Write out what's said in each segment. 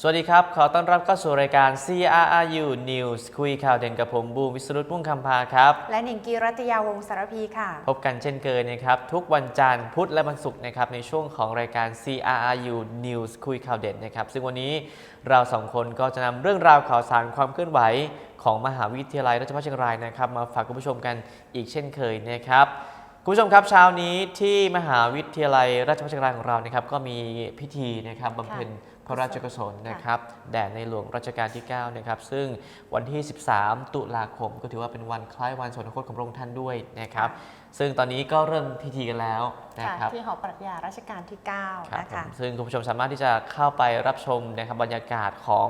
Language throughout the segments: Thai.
สวัสดีครับ ขอต้อนรับเข้าสู่รายการ CRRU News คุยข่าวเด่นกับผมบูมวิสรุตมุ่งคำพาครับ และหนิงกีรัตยาวงศ์สารพีค่ะ พบกันเช่นเคยนะครับ ทุกวันจันทร์พุธและวันศุกร์นะครับในช่วงของรายการ CRRU News คุยข่าวเด่นนะครับ ซึ่งวันนี้เราสองคนก็จะนำเรื่องราวข่าวสารความเคลื่อนไหวของมหาวิทยาลัยราชภัฏเชียงรายนะครับมาฝากคุณผู้ชมกันอีกเช่นเคยนะครับคุณผู้ชมครับเช้านี้ที่มหาวิทยาลัยราชภัฏเชียงรายของเรานะครับก็มีพิธีนะครับบำเพ็ญ พระราชกุศลนะครับแด่ในหลวงรัชกาลที่9นะครับซึ่งวันที่ 13 ตุลาคม ก็ถือว่าเป็นวันคล้ายวันสวรรคตของพระองค์ท่านด้วยนะครับซึ่งตอนนี้ก็เริ่มพิธีกันแล้วนะค่ะครับที่หอปรัชญารัชกาลที่ค9รับนะผมคะซึ่งคุณผู้ชมสามารถที่จะเข้าไปรับชมนะครับบรรยากาศของ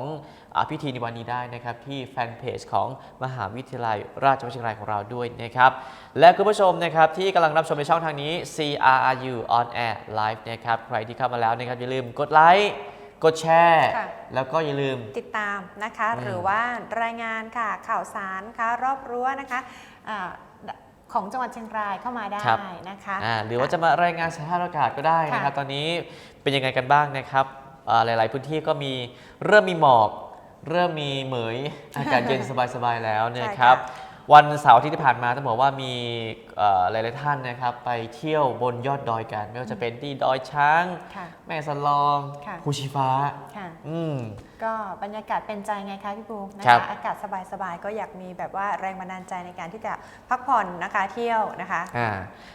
อาพิธีในวันนี้ได้นะครับที่แฟนเพจของมหาวิทยาลัยราชวิทยาลัยเชียงรายของเราด้วยนะครับและคุณผู้ชมนะครับที่กำลังรับชมในช่องทางนี้ CRRU on air live นะครับใครที่เข้ามาแล้วนะครับอย่าลืมกดไลค์ กดแชร์ค่ะ แล้วก็อย่าลืม ติดตามนะคะ อืมหรือว่ารายงานค่ะข่าวสารค่ะรอบรั้วนะคะอาของจังหวัดเชียงรายเข้ามาได้ครับ นะคะ อ่าหรือว่าจะมารายงานสภาพอากาศก็ได้นะครับค่ะตอนนี้เป็นยังไงกันบ้างนะครับอ่าหลาย ๆ พื้นที่ก็มีเริ่มมีหมอก เริ่มมีเหมย อากาศเย็นสบาย ๆ แล้วนะครับ วันเสาร์อาที่ที่ผ่านมาต้องบอกว่ามีเอ่อ หลาย ๆ ท่านนะครับ ไปเที่ยวบนยอดดอยกัน ไม่ว่าจะเป็นที่ดอยช้าง ค่ะแม่สลองค่ะ ภูชีฟ้า ค่ะ อืม ก็บรรยากาศเป็นใจไงคะพี่บูมนะครัคะบอากาศสบายๆก็อยากมีแบบว่าแรงบันดาลใจในการที่จะพักผ่อนนะคะเที่ยวนะคะ อ่า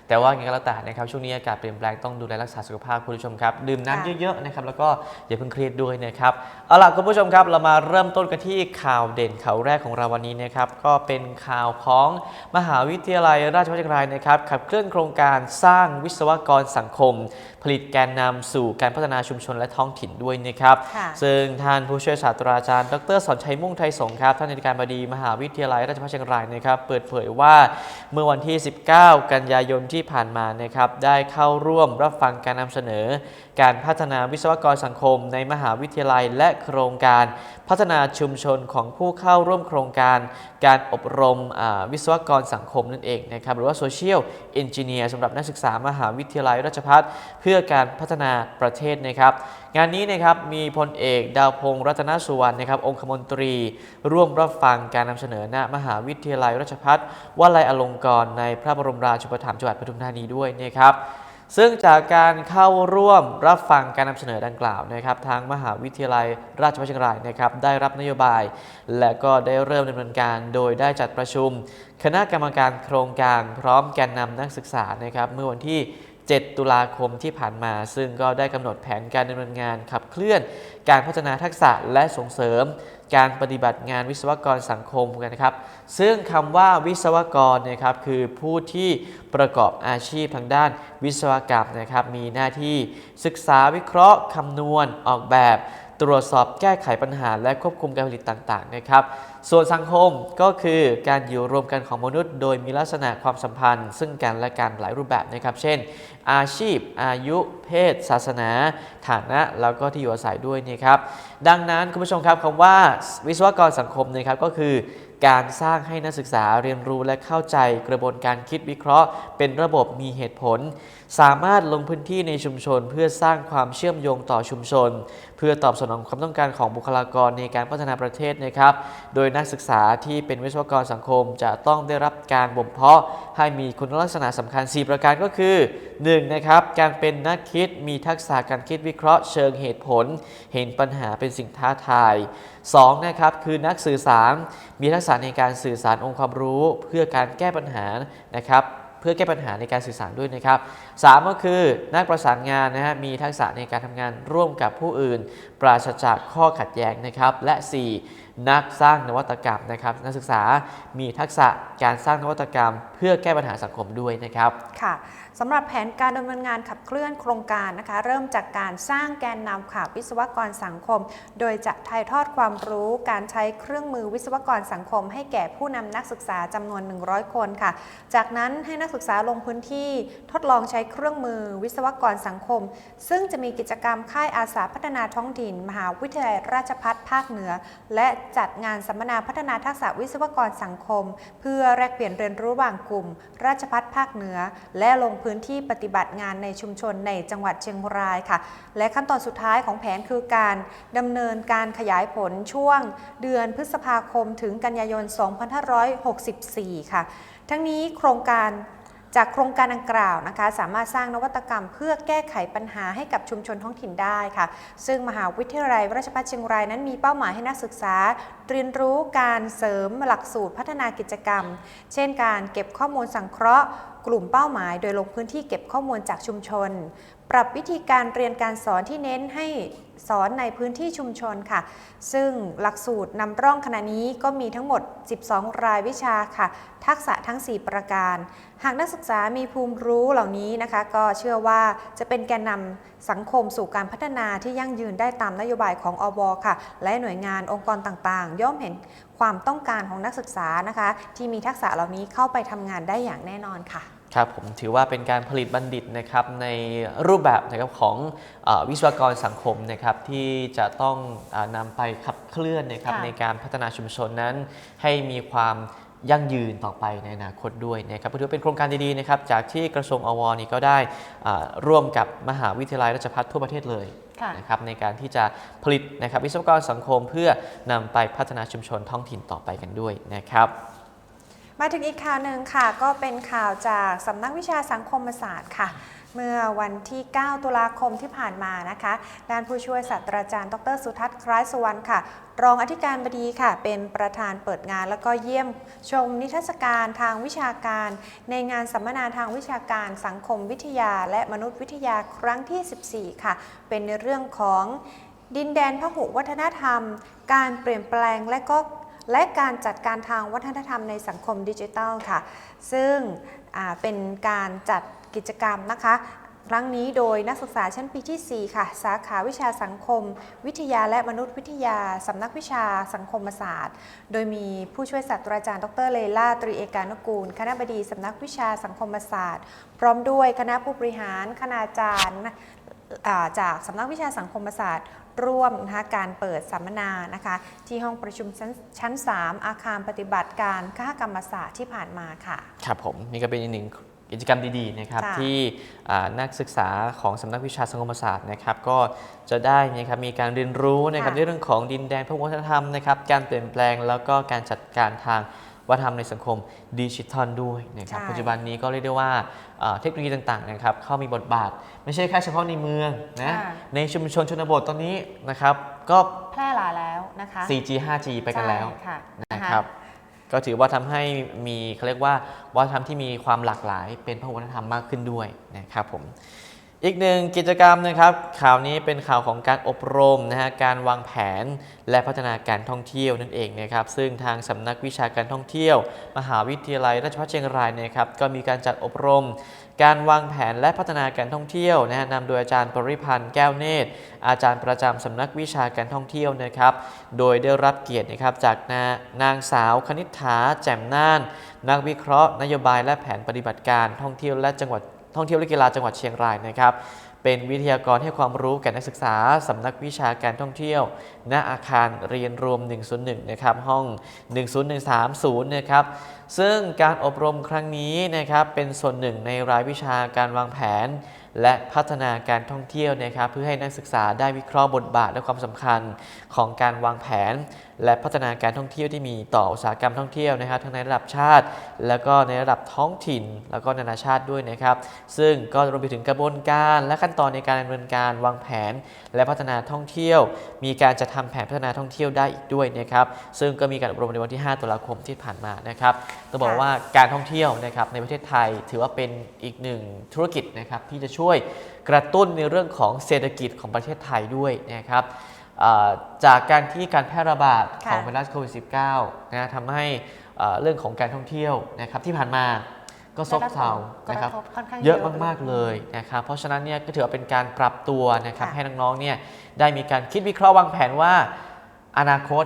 แต่ว่าอย่างไรก็แล้วแต่นะครับช่วงนี้อากาศเปลี่ยนแปลงต้องดูแลรักษาสุขภาพคุณผู้ชมครับดื่มค่ะน้ำเยอะๆนะครับแล้วก็อย่าเพิ่งเครียดด้วยนะครับเอาล่ะคุณผู้ชมครับเรามาเริ่มต้นกันที่ข่าวเด่นข่าวแรกของเราวันนี้นะครับก็เป็นข่าวของมหาวิทยาลัยราชภัฏเชียงรายนะครับขับเคลื่อนโครงการสร้างวิศวกรสังคม ผลิตแกนนำสู่การพัฒนาชุมชนและท้องถิ่นด้วยนะครับค่ะซึ่งท่านผู้ช่วยศาสตราจารย์ ดรสอนชัยมุ่งไทยสงฆ์ครับท่านในการบดีมหาวิทยาลัยราชภัฏเชียงรายนะครับ เปิดเผยว่าเมื่อวันที่ 19 กันยายนที่ผ่านมานะครับได้เข้าร่วมรับฟังการนำเสนอการพัฒนาวิศวกรสังคมในมหาวิทยาลัยและโครงการ พัฒนาชุมชนของผู้เข้าร่วมโครงการ การอบรมวิศวกรสังคมนั่นเองนะครับหรือว่า Social Engineer สำหรับนักศึกษามหาวิทยาลัยราชภัฏเพื่อการพัฒนาประเทศนะครับงานนี้นะครับมีพลเอกดาวพงศ์รัตนสุวรรณนะครับองคมนตรี ร่วมรับฟังการนำเสนอณมหาวิทยาลัยราชภัฏวลัยอลงกรณ์ในพระบรมราชูปถัมภ์จังหวัดปทุมธานีด้วยนะครับ ซึ่งจากการเข้าร่วมรับฟังการนำเสนอดังกล่าวนะครับ ทางมหาวิทยาลัยราชภัฏเชียงรายนะครับได้รับนโยบาย และก็ได้เริ่มดำเนินการโดยได้จัดประชุม คณะกรรมการโครงการพร้อมแกนนำนักศึกษานะครับเมื่อวันที่ 7 ตุลาคมที่ผ่านมา ซึ่งก็ได้กำหนดแผนการดำเนินงานขับเคลื่อน การพัฒนาทักษะและส่งเสริม การปฏิบัติงานวิศวกรสังคมกันนะครับ ซึ่งคำว่าวิศวกรนะครับคือผู้ที่ประกอบอาชีพทางด้านวิศวกรรมนะครับ มีหน้าที่ศึกษาวิเคราะห์คำนวณออกแบบ ตรวจสอบแก้ไขปัญหา และควบคุมการผลิตต่างๆนะครับ ส่วนสังคมก็คือการอยู่รวมกันของมนุษย์ โดยมีลักษณะความสัมพันธ์ ซึ่งกันและกันหลายรูปแบบนะครับ เช่น อาชีพ อายุ เพศ ศาสนา ฐานะ แล้วก็ที่อยู่อาศัยด้วยนะครับ ดังนั้นคุณผู้ชมครับคำว่าวิศวกรสังคมนะครับก็คือการสร้างให้นักศึกษาเรียนรู้และเข้าใจกระบวนการคิดวิเคราะห์ เป็นระบบมีเหตุผล สามารถลงพื้นที่ในชุมชน เพื่อสร้างความเชื่อมโยงต่อชุมชน เพื่อตอบสนองความต้องการของบุคลากรในการพัฒนาประเทศนะครับ โดยนักศึกษาที่เป็นวิศวกรสังคม จะต้องได้รับการบ่มเพาะให้มีคุณลักษณะสำคัญ 4 ประการก็คือ 1. นะครับการเป็นนักคิดมีทักษะการคิดวิเคราะห์เชิงเหตุผล เห็นปัญหาเป็นสิ่งท้าทาย 2. นะครับคือนักสื่อสารมีทักษะในการสื่อสารองค์ความรู้ เพื่อการแก้ปัญหานะครับ เพื่อแก้ปัญหาในการสื่อสารด้วยนะครับ3ก็คือนักประสานงานนะฮะมีทักษะในการทำงานร่วมกับผู้อื่น ปราศจากข้อขัดแย้งนะครับและ 4 นักสร้างนวัตกรรมนะครับ นักศึกษามีทักษะการสร้างนวัตกรรม เพื่อแก้ปัญหาสังคมด้วยนะครับค่ะสำหรับแผนการดำเนินงานขับเคลื่อนโครงการนะคะ เริ่มจากการสร้างแกนนำข่าววิศวกรสังคม โดยจะถ่ายทอดความรู้การใช้เครื่องมือวิศวกรสังคม ให้แก่ผู้นำนักศึกษาจำนวน 100 คนค่ะ จากนั้นให้นักศึกษาลงพื้นที่ทดลองใช้เครื่องมือวิศวกรสังคม ซึ่งจะมีกิจกรรมค่ายอาสาพัฒนาท้องถิ่น มหาวิทยาลัยราชภัฏภาคเหนือ และจัดงานสัมมนาพัฒนาทักษะวิศวกรสังคม เพื่อแลกเปลี่ยนเรียนรู้ระหว่างกลุ่ม ราชพัฒภาคเหนือ และลงพื้นที่ปฏิบัติงานในชุมชนในจังหวัดเชียงรายค่ะ และขั้นตอนสุดท้ายของแผนคือการดำเนินการขยายผลช่วง เดือนพฤษภาคม ถึงกันยายน 2564 ค่ะ ทั้งนี้โครงการ จากโครงการดังกล่าวนะคะ สามารถสร้างนวัตกรรมเพื่อแก้ไขปัญหาให้กับชุมชนท้องถิ่นได้ค่ะ ซึ่งมหาวิทยาลัยราชภัฏเชียงรายนั้นมีเป้าหมายให้นักศึกษา เรียนรู้การเสริมหลักสูตรพัฒนากิจกรรม เช่น การเก็บข้อมูลสังเคราะห์ กลุ่มเป้าหมาย โดยลงพื้นที่เก็บข้อมูลจากชุมชน ปรับวิธีการเรียนการสอนที่เน้นให้สอนในพื้นที่ชุมชนค่ะ ซึ่งหลักสูตรนำร่องขณะนี้ก็มีทั้งหมด 12 รายวิชาค่ะ ทักษะทั้ง 4 ประการ หากนักศึกษามีภูมิรู้เหล่านี้นะคะ ก็เชื่อว่าจะเป็นแกนนำสังคมสู่การพัฒนาที่ยั่งยืนได้ตามนโยบายของอบค่ะ และหน่วยงานองค์กรต่างๆย่อมเห็นความต้องการของนักศึกษานะคะ ที่มีทักษะเหล่านี้เข้าไปทำงานได้อย่างแน่นอนค่ะครับผมถือว่าเป็นการผลิตบัณฑิตนะครับในรูปแบบนะครับของเออวิศวกรสังคมนะครับที่จะต้องเออนำไปขับเคลื่อนนะครับค่ะในการพัฒนาชุมชนนั้น ให้มีความ ยั่งยืนต่อไปในอนาคตด้วยนะครับก็ถือว่าเป็นโครงการดีๆนะครับจากที่กระทรวงอวนี่ก็ได้อ่าร่วมกับมหาวิทยาลัยราชภัฏทั่วประเทศเลยค่ะนะครับในการที่จะผลิตนะครับวิศวกรสังคมเพื่อนำไปพัฒนาชุมชนท้องถิ่นต่อไปกันด้วยนะครับมาถึงอีกข่าวหนึ่งค่ะ ก็เป็นข่าวจากสำนักวิชาสังคมศาสตร์ค่ะ เมื่อวันที่ 9 ตุลาคมที่ผ่านมานะคะ ด้านผู้ช่วยศาสตราจารย์ ดร สุทัศน์ คล้ายสุวรรณค่ะ รองอธิการบดีค่ะ เป็นประธานเปิดงานแล้วก็เยี่ยมชมนิทรรศการทางวิชาการ ในงานสัมมนาทางวิชาการสังคมวิทยา และมนุษยวิทยาครั้งที่ 14 ค่ะ เป็นในเรื่องของดินแดนพหุวัฒนธรรม การเปลี่ยนแปลงและก็และการจัดการทางวัฒนธรรมในสังคมดิจิทัลค่ะ ซึ่งเป็นการจัด กิจกรรมนะคะ ครั้งนี้โดยนักศึกษาชั้นปีที่ 4 ค่ะ สาขาวิชาสังคม วิทยาและมนุษยวิทยา สำนักวิชาสังคมศาสตร์ โดยมีผู้ช่วยศาสตราจารย์ ดรเลล่าตรีเอกานุกูล คณะบดีสำนักวิชาสังคมศาสตร์ พร้อมด้วยคณะผู้บริหาร คณาจารย์จากสำนักวิชาสังคมศาสตร์ร่วมนะคะการเปิดสัมมนานะคะที่ห้องประชุมชั้นชั้น 3 อาคารปฏิบัติการคหกรรมศาสตร์ที่ผ่านมาค่ะ ครับผม นี่ก็เป็นอีกหนึ่ง กิจกรรมดีๆนะครับค่ะที่อ่านักศึกษาของสำนักวิชาสังคมศาสตร์นะครับก็จะได้นะครับมีการเรียนรู้นะครับค่ะ ในเรื่องของดินแดนพหุวัฒนธรรมนะครับการเปลี่ยนแปลงแล้วก็การจัดการทางวัฒนธรรมในสังคมดิจิทัลด้วยนะครับใช่ปัจจุบันนี้ก็เรียกได้ว่าอ่าเทคโนโลยีต่างๆนะครับเข้ามีบทบาท ไม่ใช่แค่เฉพาะในเมืองนะค่ะ ในชุมชนชนบทตอนนี้นะครับก็ แพร่หลายแล้วนะคะ 4G 5G ไปกันแล้ว ใช่ค่ะนะครับ ก็ถือว่าทำให้มีเขาเรียกว่าวัฒนธรรมที่มีความหลากหลาย เป็นพหุวัฒนธรรมมากขึ้นด้วยนะครับผมอีกหนึ่งกิจกรรมนะครับข่าวนี้เป็นข่าวของการอบรมนะฮะการวางแผนและพัฒนาการท่องเที่ยวนั่นเองนะครับซึ่งทางสำนักวิชาการท่องเที่ยว มหาวิทยาลัยราชภัฏเชียงรายนะครับก็มีการจัดอบรม การวางแผนและพัฒนาการท่องเที่ยวนะฮะนำโดยอาจารย์ปริพันธ์แก้วเนตร อาจารย์ประจำสำนักวิชาการท่องเที่ยวนะครับ โดยได้รับเกียรตินะครับจากนานางสาวคณิษฐาแจ่มน่าน นักวิเคราะห์นโยบายและแผนปฏิบัติการท่องเที่ยวและจังหวัดท่องเที่ยวและกีฬาจังหวัดเชียงรายนะครับ เป็นวิทยากรให้ความรู้แก่นักศึกษาสำนักวิชาการท่องเที่ยว ณอาคารเรียนรวม 101 นะครับ ห้อง 10130 นะครับ ซึ่งการอบรมครั้งนี้นะครับ เป็นส่วนหนึ่งในรายวิชาการวางแผน และพัฒนาการท่องเที่ยวนะครับเพื่อให้นักศึกษาได้วิเคราะห์บทบาทและความสำคัญของการวางแผน และพัฒนาการท่องเที่ยวที่มีต่ออุตสาหกรรมท่องเที่ยวนะครับ ทั้งในระดับชาติ แล้วก็ในระดับท้องถิ่น แล้วก็นานาชาติด้วยนะครับ ซึ่งก็รวมไปถึงกระบวนการและขั้นตอนในการดำเนินการวางแผน และพัฒนาท่องเที่ยว มีการจัดทำแผนพัฒนาท่องเที่ยวได้อีกด้วยนะครับ ซึ่งก็มีการอบรมในวันที่ 5 ตุลาคมที่ผ่านมานะครับต้องบอกว่าการท่องเที่ยวนะครับในประเทศไทยถือว่าเป็นอีกหนึ่งธุรกิจนะครับที่จะช่วยกระตุ้นในเรื่องของเศรษฐกิจของประเทศไทยด้วยนะครับอ่าจากการที่การแพร่ระบาดค่ะของไวรัสโควิด -19 นะทำให้อ่าเรื่องของการท่องเที่ยวนะครับที่ผ่านมาก็ซบเซาได้นะครับผลกระทบค่อนข้างเยอะมาก ๆ เลยนะครับเพราะฉะนั้นเนี่ยก็ถือว่าเป็นการปรับตัวนะครับค่ะให้น้องๆเนี่ยได้มีการคิดวิเคราะห์วางแผนว่า อนาคต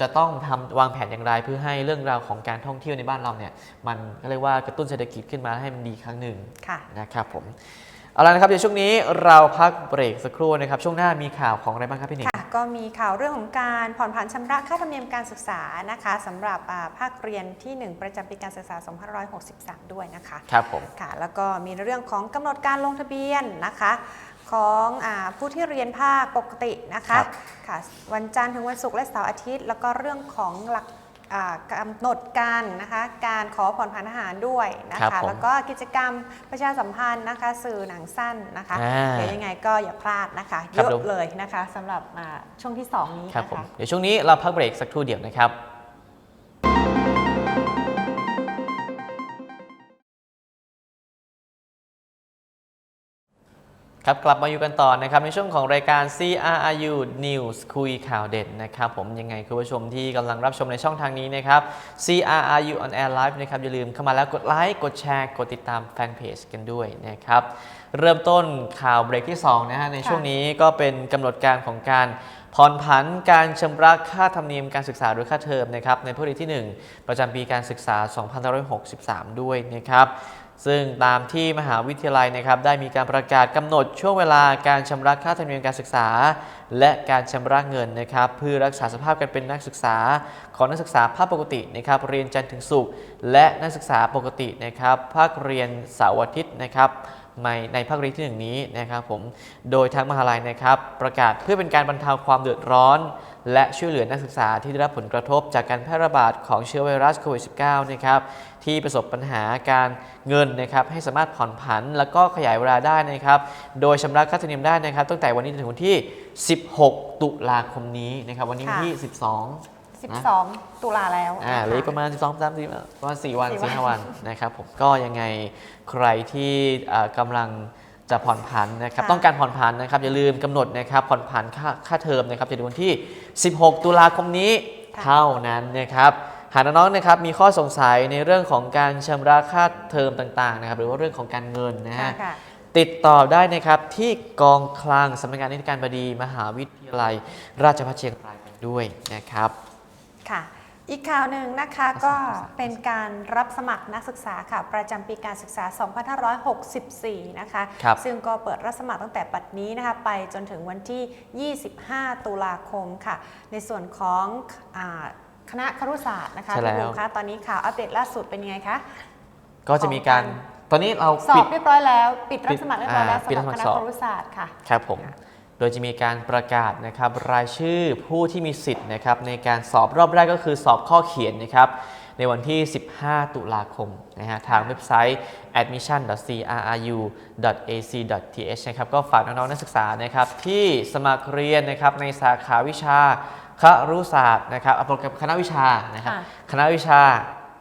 จะต้องทำวางแผนอย่างไรเพื่อให้เรื่องราวของการท่องเที่ยวในบ้านเราเนี่ยมันก็เรียกว่ากระตุ้นเศรษฐกิจขึ้นมาให้มันดีครั้งหนึ่งค่ะนะครับผม เอาละนะครับเดี๋ยวช่วงนี้เราพักเบรกสักครู่นะครับ ช่วงหน้ามีข่าวของอะไรบ้างครับพี่หนิง ค่ะก็มีข่าวเรื่องของการผ่อนผันชำระค่าธรรมเนียมการศึกษานะคะสำหรับอ่าภาคเรียนที่1 ประจำปีการศึกษา 2563 ด้วยนะคะ ครับผม ค่ะแล้วก็มีเรื่องของกำหนดการลงทะเบียนนะคะ ของอาผู้ที่เรียนภาคปกตินะคะครับ ค่ะวันจันทร์ถึงวันศุกร์และเสาร์อาทิตย์ แล้วก็เรื่องของหลักอ่า กำหนดการนะคะการขอผ่อนผันอาหารด้วยนะครัคะ บผมแล้วก็กิจกรรมประชาสัมพันธ์นะคะ สื่อหนังสั้นนะคะอ่าเดี๋ยวยังไงก็อย่าพลาดนะคะคเยรับอะผมเลยนะคะสำหรับอ่าช่วงที่ 2 นี้ครับนะผมคะ เดี๋ยวช่วงนี้เราพักเบรกสักครู่เดียวนะครับ ครับกลับมาอยู่กันต่อนะครับในช่วงของรายการ CRRU News คุยข่าวเด่นนะครับผมยังไงคุณผู้ชมที่กำลังรับชมในช่องทางนี้นะครับ CRRU on air live นะครับอย่าลืมเข้ามาแล้วกดไลค์กดแชร์กดติดตามแฟนเพจกันด้วยนะครับเริ่มต้นข่าวเบรกที่ 2 นะฮะในช่วงนี้ก็เป็นกำหนดการของการผ่อนผันการชำระค่าธรรมเนียมการศึกษาหรือค่าเทอมนะครับในผู้เรียนที่ 1 ประจำปีการศึกษา 2563 ด้วยนะครับ ซึ่งตามที่มหาวิทยาลัยนะครับได้มีการประกาศกำหนดช่วงเวลาการชำระค่าธรรมเนียมการศึกษา และการชำระเงินนะครับเพื่อรักษาสภาพการเป็นนักศึกษา ของนักศึกษาภาคปกตินะครับเรียนจันทร์ถึงศุกร์และนักศึกษาปกตินะครับภาคเรียนเสาร์อาทิตย์นะครับในในภาคเรียนที่หนึ่งนี้นะครับผมโดยทางมหาลัยนะครับ ประกาศเพื่อเป็นการบรรเทาความเดือดร้อน และช่วยเหลือนักศึกษาที่ได้รับผลกระทบจากการแพร่ระบาดของเชื้อไวรัสโควิด -19 นะครับ ที่ประสบปัญหาการเงินนะครับให้สามารถผ่อนผัน แล้วก็ขยายเวลาได้นะครับโดยชำระค่าธรรมเนียมได้นะครับ ตั้งแต่วันนี้จนถึงวันที่ 16 ตุลาคมนี้นะครับวันนี้วันที่ 12 12 ตุลาแล้วอ่าเหลืออีกประมาณ 12 3 4ประมาณ4วันสี่วัน4 5วันนะครับผมก็ยังไงใครที่อ่ากำลังจะผ่อนผันนะครับค่ะต้องการผ่อนผันนะครับอย่าลืมกำหนดนะครับผ่อนผันค่าค่าเทอมนะครับจะถึงวันที่ 16 ตุลาคมนี้ค่ะเท่านั้นนะครับ หากน้องๆนะครับมีข้อสงสัยในเรื่องของการชำระค่าเทอมต่างๆนะครับหรือว่าเรื่องของการเงินนะค่ะฮะค่ะติดต่อได้นะครับที่กองคลังสำนักงานนิติการบดี มหาวิทยาลัย ราชภัฏเชียงรายกันด้วยนะครับค่ะอีกข่าวหนึ่งนะคะก็เป็นการรับสมัครนักศึกษาค่ะประจำปีการศึกษา 2564 นะคะครับซึ่งก็เปิดรับสมัครตั้งแต่ปัดนี้นะคะไปจนถึงวันที่ 25 ตุลาคมค่ะ ในส่วนของอา คณะครุศาสตร์นะคะใช่แล้ว พี่บูมคะตอนนี้ข่าวอัปเดตล่าสุดเป็นยังไงคะ ก็จะมีการ ตอนนี้เราสอปิบดเรียบร้อยแล้ว ปิดรับสมัครเรียบร้อยแล้วอ่าปิดสำหรับรับคสมัครสอบณะครุศาสตร์ค่ะ ครับผม โดยจะมีการประกาศนะครับรายชื่อผู้ที่มีสิทธิ์นะครับในการสอบรอบแรกก็คือสอบข้อเขียนนะครับในวันที่ 15 ตุลาคมนะฮะทางเว็บไซต์ admission.crru.ac.th นะครับก็ฝากน้องๆนักศึกษานะครับที่สมัครเรียนนะครับในสาขาวิชา ครุศาสตร์นะครับเอาโปรแกรมคณะวิชานะครับค่ะคณะวิชา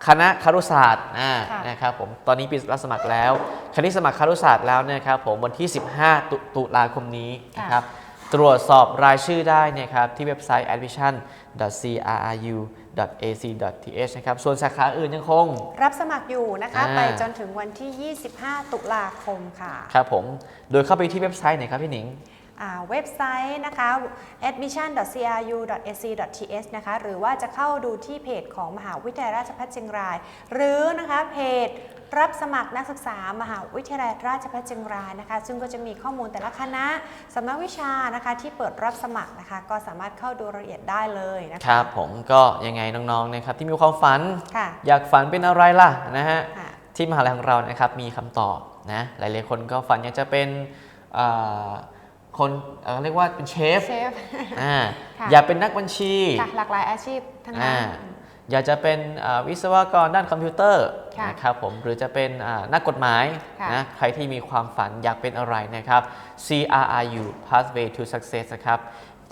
คณะครุศาสตร์อ่าค่ะนะครับผมตอนนี้ปิดรับสมัครแล้ว คณิตสมัครครุศาสตร์แล้วนะครับผมวันที่ 15 ตุตุลาคมนี้นะครับตรวจสอบรายชื่อได้เนะครับที่เว็บไซต์ admission.crru.ac.th นะครับส่วนสาขาอื่นยังคง รับสมัครอยู่นะคะอ่าไปจนถึงวันที่ 25 ตุลาคมค่ะ ครับผม โดยเข้าไปที่เว็บไซต์ไหนครับพี่หนิงอ่า เว็บไซต์นะคะ admission.cru.ac.th นะคะ หรือว่าจะเข้าดูที่เพจของมหาวิทยาลัยราชภัฏเชียงราย หรือนะคะเพจรับสมัครนักศึกษามหาวิทยาลัยราชภัฏเชียงรายนะคะ ซึ่งก็จะมีข้อมูลแต่ละคณะสำนักวิชานะคะที่เปิดรับสมัครนะคะ ก็สามารถเข้าดูรายละเอียดได้เลยนะคคะรับผมก็ยังไงน้องๆนะครับที่มีความฝันค่ะอยากฝันเป็นอะไรล่ะนะฮะค่ะที่มหาลัยของเรานะครับมีคำตอบนะหลายๆคนก็ฝันอยากจะเป็นเอ่อ คนเอ่อเรียกว่าเป็นเชฟเชฟ อ่าค่ะ อยากเป็นนักบัญชีค่ะหลากหลายอาชีพทั้งนั้อ่าน อยากจะเป็นอ่าวิศวกรด้านคอมพิวเตอร์ค่ะนะครับผมหรือจะเป็นอ่านักกฎหมายค่ะ นะใครที่มีความฝันอยากเป็นอะไรนะครับ CRRU Pathway to Success นะครับ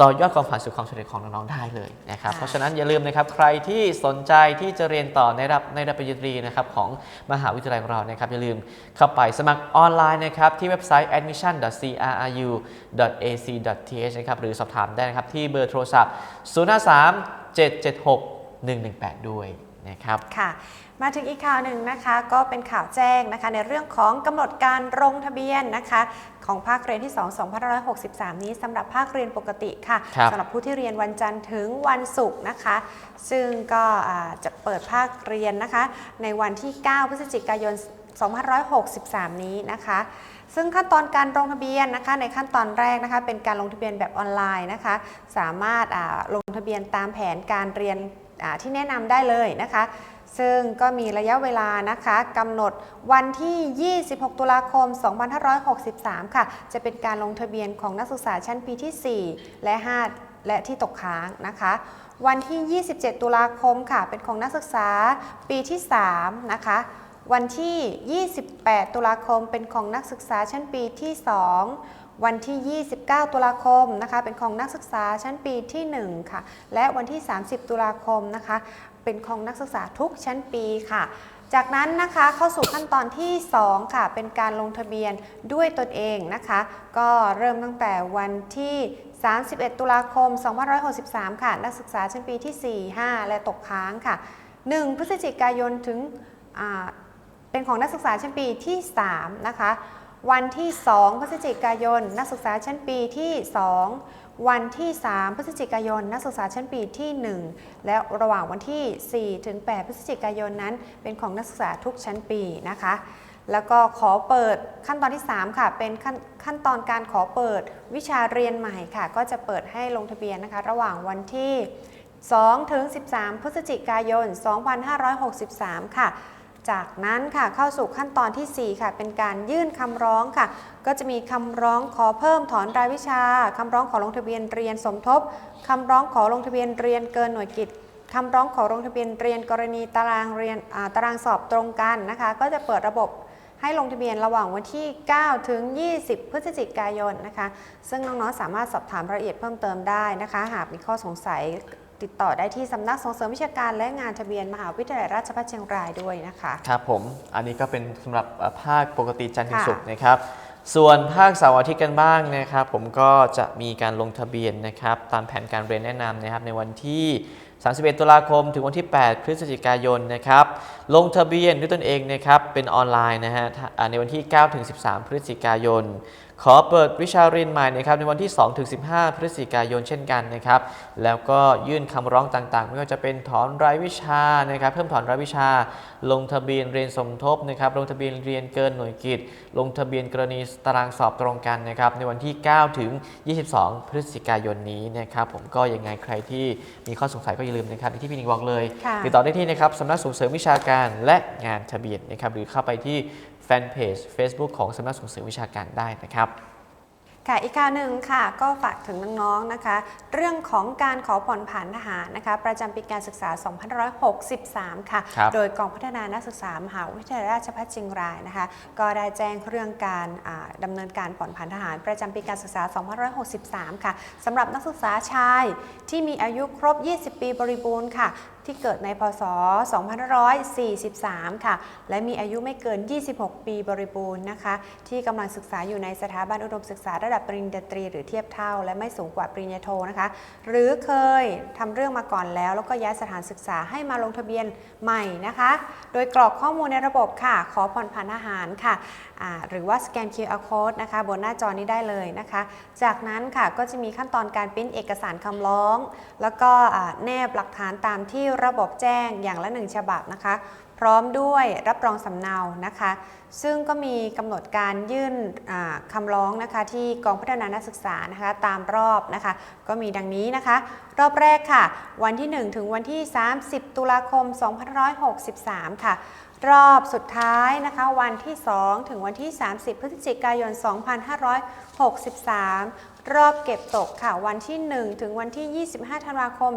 ต่อยอดความฝันสู่ความสำเร็จของน้องๆได้เลยนะครับค่ะเพราะฉะนั้นอย่าลืมนะครับใครที่สนใจที่จะเรียนต่อในระดับในระดับปริญญาตรีนะครับของมหาวิทยาลัยของเรานะครับอย่าลืมเข้าไปสมัครออนไลน์นะครับที่เว็บไซต์ admission.crru.ac.th นะครับหรือสอบถามได้นะครับที่เบอร์โทรศัพท์ 053 776 118 ด้วยนะครับค่ะ มาถึงอีกข่าวหนึ่งนะคะก็เป็นข่าวแจ้งนะคะในเรื่องของกำหนดการลงทะเบียนนะคะของภาคเรียนที่ 2 2563 นี้สำหรับภาคเรียนปกติค่ะครับสำหรับผู้ที่เรียนวันจันทร์ถึงวันศุกร์นะคะ ซึ่งก็อ่าจะเปิดภาคเรียนนะคะในวันที่ 9 พฤศจิกายน 2563 นี้นะคะซึ่งขั้นตอนการลงทะเบียนนะคะในขั้นตอนแรกนะคะเป็นการลงทะเบียนแบบออนไลน์นะคะสามารถอ่าลงทะเบียนตามแผนการเรียนอ่าที่แนะนำได้เลยนะคะ ซึ่งก็มีระยะเวลานะคะกำหนดวันที่ 26 ตุลาคม 2563 ค่ะ จะเป็นการลงทะเบียนของนักศึกษาชั้นปีที่ 4 และ 5 และที่ตกค้างนะคะวันที่ 27 ตุลาคมค่ะ เป็นของนักศึกษาปีที่ 3 นะคะ วันที่ 28 ตุลาคมเป็นของนักศึกษาชั้นปีที่ 2 วันที่ 29 ตุลาคมนะคะเป็นของนักศึกษาชั้นปีที่ 1 ค่ะ และวันที่ 30 ตุลาคมนะคะ เป็นของนักศึกษาทุกชั้นปีค่ะ จากนั้นนะคะเข้าสู่ขั้นตอนที่ 2 ค่ะ เป็นการลงทะเบียนด้วยตนเองนะคะ ก็เริ่มตั้งแต่วันที่ 31 ตุลาคม 2563 ค่ะ นักศึกษาชั้นปีที่ 4 5 และตกค้างค่ะ 1 พฤศจิกายนถึงเป็นของนักศึกษาชั้นปีที่ 3 นะคะ วันที่ 2 พฤศจิกายน นักศึกษาชั้นปีที่ 2 วันที่ 3 พฤศจิกายน นักศึกษาชั้นปีที่ 1 และระหว่างวันที่ 4 ถึง 8 พฤศจิกายนนั้น เป็นของนักศึกษาทุกชั้นปีนะคะแล้วก็ขอเปิดขั้นตอนที่ 3 ค่ะ เป็นขั้นขั้นตอนการขอเปิดวิชาเรียนใหม่ค่ะ ก็จะเปิดให้ลงทะเบียนนะคะ ระหว่างวันที่2ถึง 13 พฤศจิกายน 2563 ค่ะ จากนั้นค่ะเข้าสู่ขั้นตอนทีสี่ 4 ค่ะ เป็นการยื่นคำร้องค่ะ ก็จะมีคำร้องขอเพิ่มถอนรายวิชาคำร้องขอลงทะเบียนเรียนสมทบคำร้องขอลงทะเบียนเรียนเกินหน่วยกิจคำร้องขอลงทะเบียนเรียนกรณีตารางเรียนตารางสอบตรงกันนะคะ ก็จะเปิดระบบให้ลงทะเบียนระหว่างวันที่ 9 ถึง 20 พฤศจิกายนนะคะ ซึ่งน้องๆสามารถสอบถามรายละเอียดเพิ่มเติมได้นะคะ หากมีข้อสงสัย ติดต่อได้ที่สำนักส่งเสริมวิชาการและงานทะเบียนมหาวิทยาลัยราชภัฏเชียงรายด้วยนะคะ ครับผม อันนี้ก็เป็นสำหรับเอ่อภาคปกติจันทร์ถึงค่ะศุกร์นะครับ ส่วนภาคเสาร์อาทิตย์กันบ้างนะครับ ผมก็จะมีการลงทะเบียนนะครับ ตามแผนการเรียนแนะนำนะครับในวันที่ 31 ตุลาคมถึงวันที่ 8 พฤศจิกายนนะครับ ลงทะเบียนด้วยตนเองนะครับเป็นออนไลน์นะฮะถ้าอ่าในวันที่ 9 ถึง 13 พฤศจิกายนขอเปิดวิชาเรียนใหม่นะครับในวันที่2ถึง15 พฤศจิกายนเช่นกันนะครับ แล้วก็ยื่นคำร้องต่างๆ ไม่ว่าจะเป็นถอนรายวิชานะครับ เพิ่มถอนรายวิชา ลงทะเบียนเรียนสมทบนะครับ ลงทะเบียนเรียนเกินหน่วยกิจ ลงทะเบียนกรณีตารางสอบตรงกันนะครับ ในวันที่ 9 ถึง 22 พฤศจิกายนนี้นะครับ ผมก็ยังไงใครที่มีข้อสงสัยก็อย่าลืมนะครับอย่างที่พี่นิงบอกเลยค่ะติดต่อได้ที่นะครับสำนักส่งเสริมวิชาการและงานทะเบียนนะครับ หรือเข้าไปที่ แฟนเพจ Facebook ของสำนักส่งเสริมวิชาการได้นะครับค่ะอีกข่าวหนึ่งค่ะก็ฝากถึงน้องๆนะคะ เรื่องของการขอผ่อนผันทหารนะคะ ประจำปีการศึกษา 2563 ค่ะครับโดยกองพัฒนานักศึกษามหาวิทยาลัยราชภัฏเชียงรายนะคะ ก็ได้แจ้งเรื่องการอ่าดำเนินการผ่อนผันทหาร ประจำปีการศึกษา 2563 ค่ะสำหรับนักศึกษาชายที่มีอายุครบ 20 ปีบริบูรณ์ค่ะ ที่เกิดในพศ 2543 ค่ะ และมีอายุไม่เกิน 26 ปีบริบูรณ์นะคะ ที่กำลังศึกษาอยู่ในสถาบันอุดมศึกษาระดับปริญญาตรี หรือเทียบเท่า และไม่สูงกว่าปริญญาโทนะคะ หรือเคยทำเรื่องมาก่อนแล้ว แล้วก็ย้ายสถานศึกษาให้มาลงทะเบียนใหม่นะคะ โดยกรอกข้อมูลในระบบค่ะ ขอผ่อนผันอาหารค่ะหรือว่าสแกน QR code นะคะ บนหน้าจอนี้ได้เลยนะคะ จากนั้นค่ะก็จะมีขั้นตอนการปริ้นเอกสารคำร้อง แล้วก็แนบหลักฐานตามที่ระบบแจ้งอย่างละหนึ่งฉบับนะคะ พร้อมด้วยรับรองสำเนานะคะ ซึ่งก็มีกำหนดการยื่นคำร้องนะคะ ที่กองพัฒนานักศึกษานะคะ ตามรอบนะคะ ก็มีดังนี้นะคะ รอบแรกค่ะ วันที่ 1 ถึงวันที่ 30 ตุลาคม 2563 ค่ะรอบสุดท้ายนะคะ วันที่ 2 ถึงวันที่ 30 พฤศจิกายน 2563 รอบเก็บตกค่ะ วันที่ 1 ถึงวันที่ 25 ธันวาคม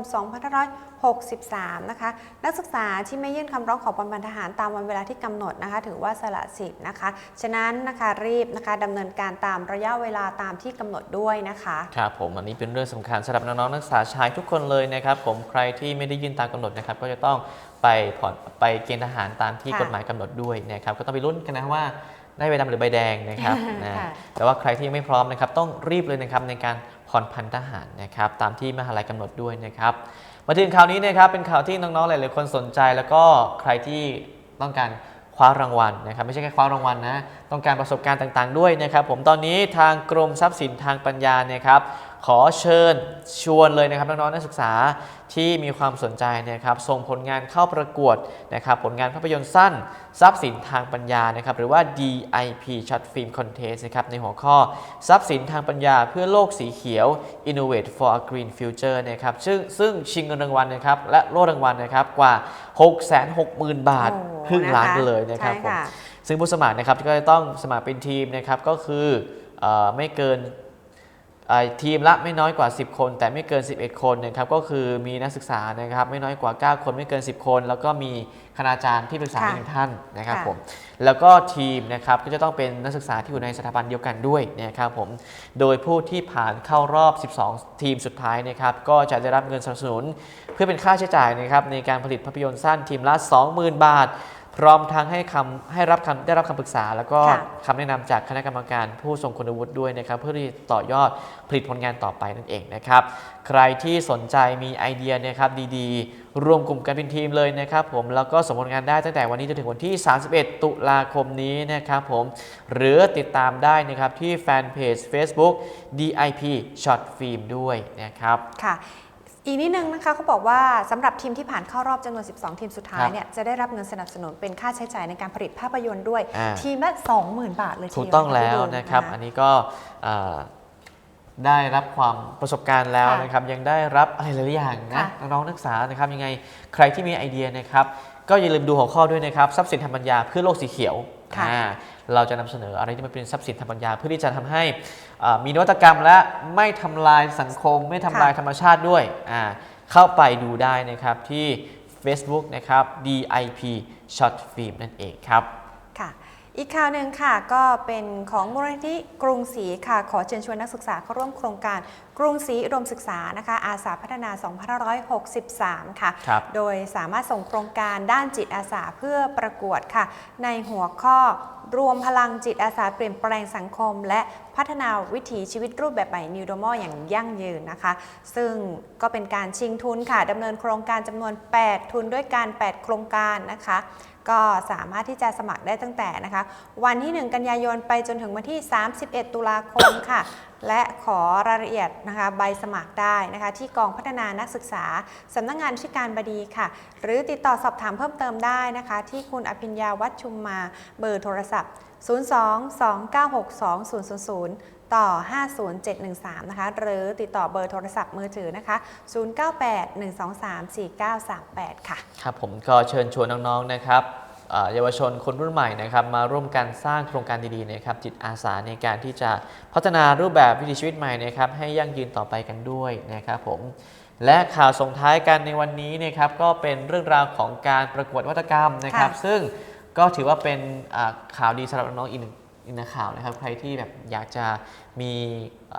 2563 นะคะ นักศึกษาที่ไม่ยื่นคำร้องขอปฏิบัติทหารตามวันเวลาที่กำหนดนะคะ ถือว่าสละสิทธิ์นะคะ ฉะนั้นนะคะรีบนะคะดำเนินการตามระยะเวลาตามที่กำหนดด้วยนะคะ ครับผมอันนี้เป็นเรื่องสำคัญสำหรับน้องๆนักศึกษาชายทุกคนเลยนะครับ ผมใครที่ไม่ได้ยื่นตามกำหนดนะครับ ก็จะต้องไปผ่อนไปเกณฑ์ทหารตามที่ค่ะ กฎหมายกำหนดด้วยนะครับ ก็ต้องไปลุ้นกันนะว่า ได้ใบดำหรือใบแดงนะครับนะค่ะแต่ว่าใครที่ยังไม่พร้อมนะครับต้องรีบเลยนะครับในการผ่อนพันทหารนะครับตามที่มหาลัยกำหนดด้วยนะครับมาถึงข่าวนี้นะครับเป็นข่าวที่น้องๆหลายๆคนสนใจ แล้วก็ใครที่ต้องการ คว้ารางวัลนะครับไม่ใช่แค่คว้ารางวัลนะต้องการประสบการณ์ต่างๆ ด้วยนะครับ ผมตอนนี้ทางกรมทรัพย์สินทางปัญญาเนี่ยครับขอเชิญชวนเลยนะครับน้องๆนักศึกษาที่มีความสนใจนะครับส่งผลงานเข้าประกวดนะครับผลงานภาพยนตร์สั้น ทรัพย์สินทางปัญญานะครับหรือว่า DIP Short Film Contest นะครับในหัวข้อทรัพย์สินทางปัญญาเพื่อโลกสีเขียว Innovate for a Green Future นะครับซึ่งซึ่งชิงเงินรางวัลนะครับและโล่รางวัลนะครับกว่า 660,000 บาทโอ้ครึ่งล้านนะคะกันเลยนะครับใช่ผมค่ะ ซึ่งผู้สมัครนะครับก็จะต้องสมัครเป็นทีมนะครับก็คือเออไม่เกินเอ่อ ทีมละไม่น้อยกว่า 10 คน แต่ไม่เกิน 11 คนนะครับก็คือมีนักศึกษานะครับไม่น้อยกว่า 9 คนไม่เกิน 10 คน แล้วก็มีคณาจารย์ที่ปรึกษาค่ะหนึ่งท่านนะครับค่ะผมแล้วก็ทีมนะครับก็จะต้องเป็นนักศึกษาที่อยู่ในสถาบันเดียวกันด้วยนะครับผมโดยผู้ที่ผ่านเข้ารอบ 12 ทีมสุดท้ายนะครับก็จะได้รับเงินสนับสนุน เพื่อเป็นค่าใช้จ่ายนะครับในการผลิตภาพยนตร์สั้นทีมละ 20,000 บาท พร้อมทั้งให้คำให้รับคำได้รับคำปรึกษา แล้วก็ค่ะคำแนะนำจากคณะกรรมการผู้ทรงคุณวุฒิด้วยนะครับ เพื่อที่ต่อยอดผลิตผลงานต่อไปนั่นเองนะครับ ใครที่สนใจมีไอเดียนะครับดีๆรวมกลุ่มกันเป็นทีมเลยนะครับ ผมแล้วก็ส่งผลงานได้ตั้งแต่วันนี้จนถึงวันที่ 31 ตุลาคมนี้นะครับผมหรือติดตามได้นะครับที่แฟนเพจ Facebook DIP Short Film ด้วยนะครับ ค่ะ อีกนิดนึงนะคะเขาบอกว่าสำหรับทีมที่ผ่านเข้ารอบจำนวน 12 ทีมสุดท้ายครับเนี่ยจะได้รับเงินสนับสนุนเป็นค่าใช้จ่ายในการผลิตภาพยนตร์ด้วย อ่า ทีมละ20,000 บาทเลยทีถูกเดียวต้องะแล้วพี่บูมนะครับะอันนี้ก็เอ่อได้รับความประสบการณ์แล้วค่ะนะครับ ยังได้รับอะไรหลายๆอย่างนะค่ะน้องๆนักศึกษานะครับยังไงใครที่มีไอเดียนะครับ ก็อย่าลืมดูหัวข้อด้วยนะครับ ทรัพย์สินทางปัญญาเพื่อโลกสีเขียวค่ะ อ่า เราจะนำเสนออะไรที่มันเป็นทรัพย์สินทางปัญญา เพื่อที่จะทำให้อ่ามีนวัตกรรมและไม่ทำลายสังคม ไม่ทำลายธรรมชาติด้วยอ่าเข้าไปดูได้นะครับที่ Facebook นะครับ DIP Short Film นั่นเองครับค่ะ อีกข่าวหนึ่งค่ะก็เป็นของมูลนิธิกรุงศรีค่ะ ขอเชิญชวนนักศึกษาเข้าร่วมโครงการกรุงศรีอุดมศึกษานะคะ อาสาพัฒนา 2563 ค่ะ ครับ โดยสามารถส่งโครงการด้านจิตอาสาเพื่อประกวดค่ะ ในหัวข้อรวมพลังจิตอาสาเปลี่ยนแปลงสังคม และพัฒนาวิถีชีวิตรูปแบบใหม่ New Normal อย่างยั่งยืนนะคะ ซึ่งก็เป็นการชิงทุนค่ะดำเนินโครงการจำนวน 8 ทุนด้วยการ 8 โครงการนะคะ ก็สามารถที่จะสมัครได้ตั้งแต่นะคะ วันที่ 1 กันยายนไปจนถึงวันที่ 31 ตุลาคมค่ะและขอรายละเอียดนะคะใบสมัครได้นะคะที่กองพัฒนานักศึกษาสำนักงานวิชาการบดีค่ะ หรือติดต่อสอบถามเพิ่มเติมได้นะคะ ที่คุณอภิญญาวัชชุมมาเบอร์โทรศัพท์ 02-2962-000 ต่อ 50713 นะคะ หรือติดต่อเบอร์โทรศัพท์มือถือนะคะ 0981234938 ค่ะ ครับผมก็เชิญชวนน้องๆนะครับ เอ่อเยาวชนคนรุ่นใหม่นะครับมาร่วมกันสร้างโครงการดีๆนะครับจิตอาสาในการที่จะพัฒนารูปแบบวิถีชีวิตใหม่นะครับให้ยั่งยืนต่อไปกันด้วยนะครับผมและข่าวส่งท้ายกันในวันนี้นะครับก็เป็นเรื่องราวของการประกวดนวัตกรรมนะครับค่ะซึ่งก็ถือว่าเป็นอ่าข่าวดีสำหรับน้องๆอีกหนึ่งอีกหนึ่งข่าวนะครับใครที่แบบอยากจะมี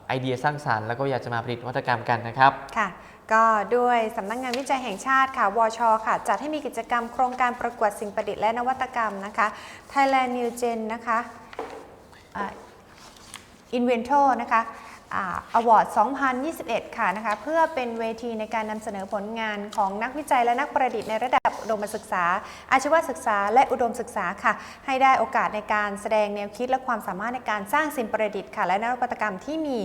ไอเดียสร้างสรรค์แล้วก็อยากจะมาผลิตนวัตกรรมกันนะครับ ค่ะ ก็ด้วยสำนักงานวิจัยแห่งชาติค่ะ วช ค่ะ จัดให้มีกิจกรรมโครงการประกวดสิ่งประดิษฐ์และนวัตกรรมนะคะ Thailand New Gen นะคะอ่า Invento นะคะอวอร์ด 2021 ค่ะนะคะ เพื่อเป็นเวทีในการนำเสนอผลงานของนักวิจัยและนักประดิษฐ์ในระดับอุดมศึกษา อาชีวศึกษา และอุดมศึกษาค่ะ ให้ได้โอกาสในการแสดงแนวคิดและความสามารถในการสร้างสิ่งประดิษฐ์ค่ะ และนวัตกรรมที่มี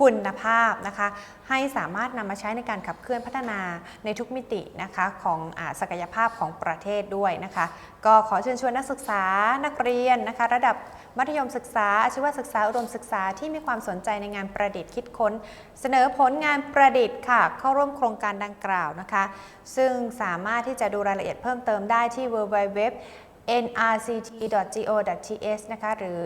คุณภาพนะคะ ให้สามารถนำมาใช้ในการขับเคลื่อนพัฒนาในทุกมิตินะคะของอศักยภาพของประเทศด้วยนะคะ ก็ขอเชิญชวนนักศึกษานักเรียนนะคะ ระดับมัธยมศึกษา อาชีวศึกษา อุดมศึกษาที่มีความสนใจในงานประดิษฐ์คิดค้น เสนอผลงานประดิษฐ์ค่ะ เข้าร่วมโครงการดังกล่าวนะคะ ซึ่งสามารถที่จะดูรายละเอียดเพิ่มเติมได้ที่ www nrct.go.th นะคะหรือ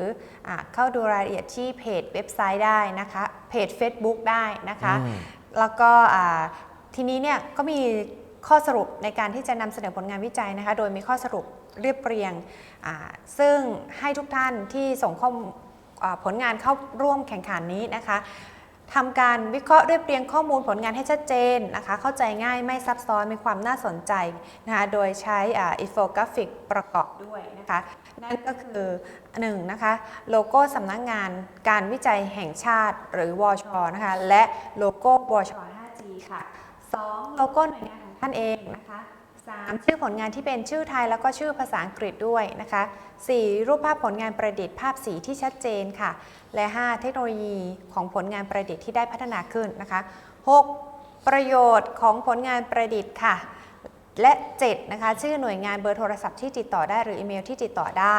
อาเข้าดูรายละเอียดที่เพจเว็บไซต์ได้นะคะเพจ Facebook ได้นะคะอืมแล้วก็อ่าทีนี้เนี่ยก็มีข้อสรุปในการที่จะนำเสนอผลงานวิจัยนะคะ โดยมีข้อสรุปเรียบเรียงอ่าซึ่งให้ทุกท่านที่ส่งข้อมูลอ่าผลงานเข้าร่วมแข่งขันนี้นะคะ ทำการวิเคราะห์เรียบเรียงข้อมูลผลงานให้ชัดเจนนะคะ เข้าใจง่ายไม่ซับซ้อนมีความน่าสนใจนะคะโดยใช้อินโฟกราฟิกประกอบด้วยนะคะ นั่นก็คือ1นะคะโลโก้สำนักงานการวิจัยแห่งชาติหรือวชนะคะและโลโก้วช 5G ค่ะ 2. โลโก้หน่วยงานของท่านเองนะคะ 3. ชื่อผลงานที่เป็นชื่อไทยแล้วก็ชื่อภาษาอังกฤษด้วยนะคะ 4. รูปภาพผลงานประดิษฐ์ภาพสีที่ชัดเจนค่ะ และ 5. เทคโนโลยีของผลงานประดิษฐ์ที่ได้พัฒนาขึ้นนะคะ 6. ประโยชน์ของผลงานประดิษฐ์ค่ะ และ 7 นะคะ ชื่อหน่วยงานเบอร์โทรศัพท์ที่ติดต่อได้หรืออีเมลที่ติดต่อได้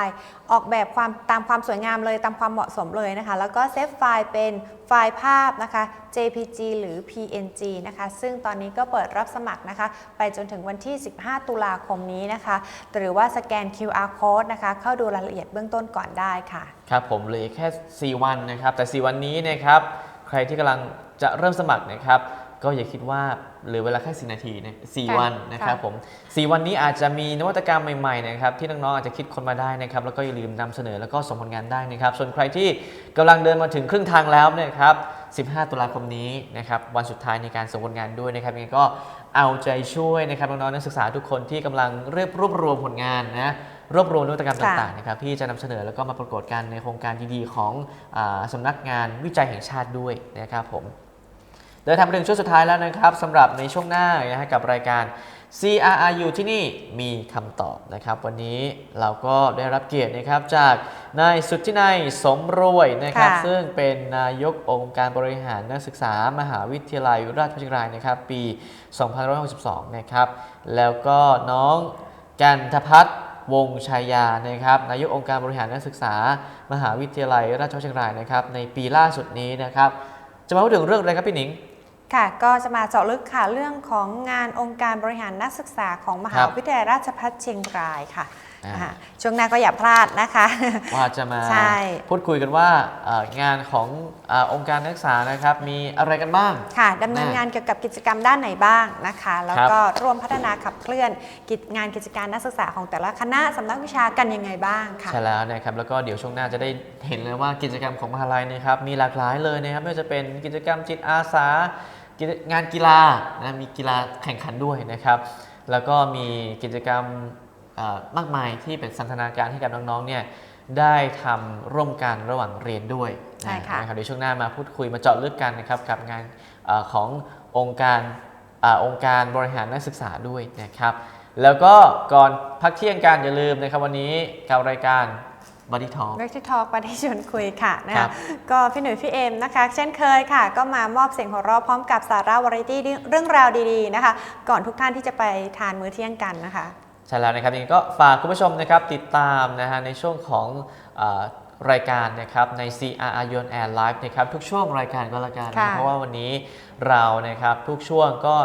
ออกแบบความตามความสวยงามเลยตามความเหมาะสมเลยนะคะ แล้วก็เซฟไฟล์เป็นไฟล์ภาพนะคะ JPG หรือ PNG นะคะ ซึ่งตอนนี้ก็เปิดรับสมัครนะคะ ไปจนถึงวันที่ 15 ตุลาคมนี้นะคะ หรือว่าสแกน QR code นะคะ เข้าดูรายละเอียดเบื้องต้นก่อนได้ค่ะ ครับผมเลืออีกแค่ 4 วันนะครับ แต่ 4 วันนี้นะครับ ใครที่กำลังจะเริ่มสมัครนะครับ ก็อย่าคิดว่าเหลือเวลาแค่ 4 นาทีนะ4ค่ะวันนะครับค่ะผม 4 วันนี้อาจจะมีนวัตกรรมใหม่ๆนะครับที่น้องๆอาจจะคิดคนมาได้นะครับแล้วก็อย่าลืมนำเสนอแล้วก็ส่งผลงานได้นะครับ ส่วนใครที่กำลังเดินมาถึงครึ่งทางแล้วเนะครับ 15 ตุลาคมนี้นะครับวันสุดท้ายในการส่งผลงานด้วยนะครับยังไงก็เอาใจช่วยนะครับน้องๆนักศึกษาทุกคนที่กำลังเรียบรวบรวมผลงานนะรวบรวมนวัตกรรมค่ะต่างๆนะครับที่จะนำเสนอแล้วก็มาปรากฏกันในโครงการดีๆของอาสำนักงานวิจัยแห่งชาติด้วยนะครับผม เดินทางมาถึงช่วงสุดท้ายแล้วนะครับสำหรับในช่วงหน้านะฮะกับรายการ CRRU ที่นี่มีคำตอบนะครับ วันนี้เราก็ได้รับเกียรตินะครับจากนายสุทธินัยสมรวยนะครับ ค่ะ ซึ่งเป็นนายกองค์การบริหารนักศึกษามหาวิทยาลัยราชภัฏเชียงรายนะครับปี 2562 นะครับ แล้วก็น้องกันทพัฒน์วงชายานะครับนายกองค์การบริหารนักศึกษา มหาวิทยาลัยราชภัฏเชียงรายนะครับในปีล่าสุดนี้นะครับ จะมาพูดถึงเรื่องอะไรครับพี่หนิง ค่ะก็จะมาเจาะลึกค่ะเรื่องของงานองค์การบริหารนักศึกษาของมหาครับวิทยาลัยราชภัฏเชียงรายค่ะอ่า อ่าช่วงหน้าก็อย่าพลาดนะคะ ว่าจะมาใช่ พูดคุยกันว่าเอ่องานของอาองค์การนักศึกษานะครับ มีอะไรกันบ้าง ค่ะดำเนินอ่างงานเกี่ยวกับกิจกรรมด้านไหนบ้างนะคะ แล้วครับก็ร่วมพัฒนาขับเคลื่อนกิจงานกิจการนักศึกษาของแต่ละคณะสำนักวิชากันยังไงบ้างค่ะ ใช่แล้วนะครับแล้วก็เดี๋ยวช่วงหน้าจะได้เห็นเลยว่ากิจกรรมของมหาลัยนะครับมีหลากหลายเลยนะครับไม่ว่าจะเป็นกิจกรรมจิตอาสากิจ งานกีฬานะมีกีฬาแข่งขันด้วยนะครับ แล้วก็มีกิจกรรมเอ่อมากมายที่เป็นสันทนาการให้กับน้องๆเนี่ยได้ทำร่วมกันระหว่างเรียนด้วยใช่ค่ะนะครับเดี๋ยวช่วงหน้ามาพูดคุยมาเจาะลึกกันนะครับกับงานเออขององค์การอาองค์การบริหารนักศึกษาด้วยนะครับ แล้วก็ก่อนพักเที่ยงกันอย่าลืมนะครับวันนี้กับรายการ บ o ดี้ทอ l k เร t ที่ทอกประเด็นชวนคุยค่ะนะครัคะบ ก็พี่หนุ่ยพี่เอ็มนะคะ เช่นเคยค่ะ ก็มามอบเสียงหัวเราะพร้อมกับสาระวาไรตี้เรื่องราวดีๆนะคะ ก่อนทุกท่านที่จะไปทานมื้อเที่ยงกันนะคะ ใช่แล้วนะครับยังไงก็ฝากคุณผู้ชมนะครับติดตามนะฮะในช่วงของเออรายการนะครับใน CRR Yon Air Live นะครับทุกช่วงรายการก็แล้วกันนะค่ะ เพราะว่าวันนี้เรานะครับทุกช่วงก็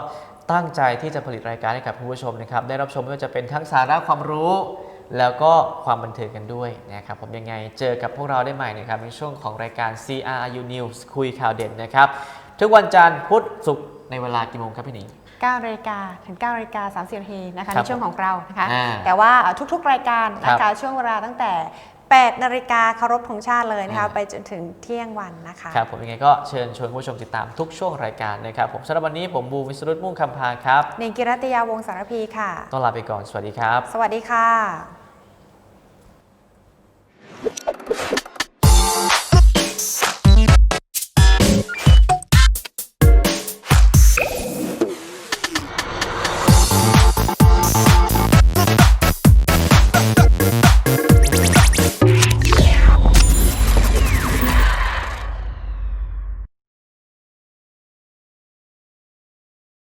ตั้งใจที่จะผลิตรายการให้กับคุณผู้ชมนะครับได้รับชมไม่ว่าจะเป็นทั้งสาระความรู้ แล้วก็ความบันเทิงกันด้วยนะครับผมยังไงเจอกับพวกเราได้ใหม่นะครับในช่วงของรายการ CRU News คุยข่าวเด่นนะครับ ทุกวันจันทร์พุธศุกร์ในเวลากี่โมงครับพี่หนิง 9นาฬิกาถึง9นาฬิกา30นาทีนะคะครัในบช่วงของเรานะคะ อ่าแต่ว่าทุกๆรายการนะครัคะบช่วงเวลาตั้งแต่ 8นาฬิกาเคารพธงชาติเลยนะคะ อ่า ไปจนถึงเที่ยงวันนะคะ ครับผมยังไงก็เชิญชวนคุณผู้ชมติดตามทุกช่วงรายการนะครับผมสำหรับวันนี้ผมบูมวิสรุตมุ่งคำพาครับเนกิรัตยาวงศ์สารพีค่ะ ต้องลาไปก่อนสวัสดีครับ สวัสดีค่ะ Thank you.